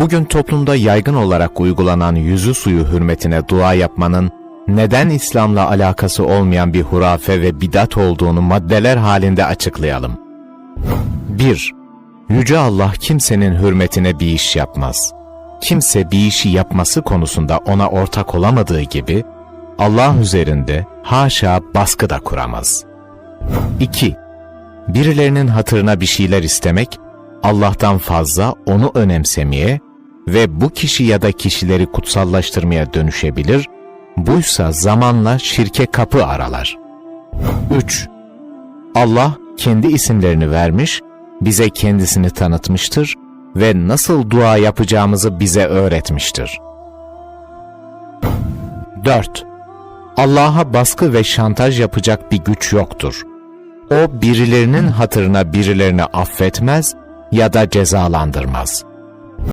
Bugün toplumda yaygın olarak uygulanan yüzü suyu hürmetine dua yapmanın neden İslam'la alakası olmayan bir hurafe ve bidat olduğunu maddeler halinde açıklayalım. 1. Yüce Allah kimsenin hürmetine bir iş yapmaz. Kimse bir işi yapması konusunda ona ortak olamadığı gibi, Allah üzerinde haşa baskı da kuramaz. 2. Birilerinin hatırına bir şeyler istemek, Allah'tan fazla onu önemsemeye ve bu kişi ya da kişileri kutsallaştırmaya dönüşebilir, buysa zamanla şirke kapı aralar. 3. Allah kendi isimlerini vermiş, bize kendisini tanıtmıştır ve nasıl dua yapacağımızı bize öğretmiştir. 4. Allah'a baskı ve şantaj yapacak bir güç yoktur. O birilerinin hatırına birilerini affetmez ya da cezalandırmaz.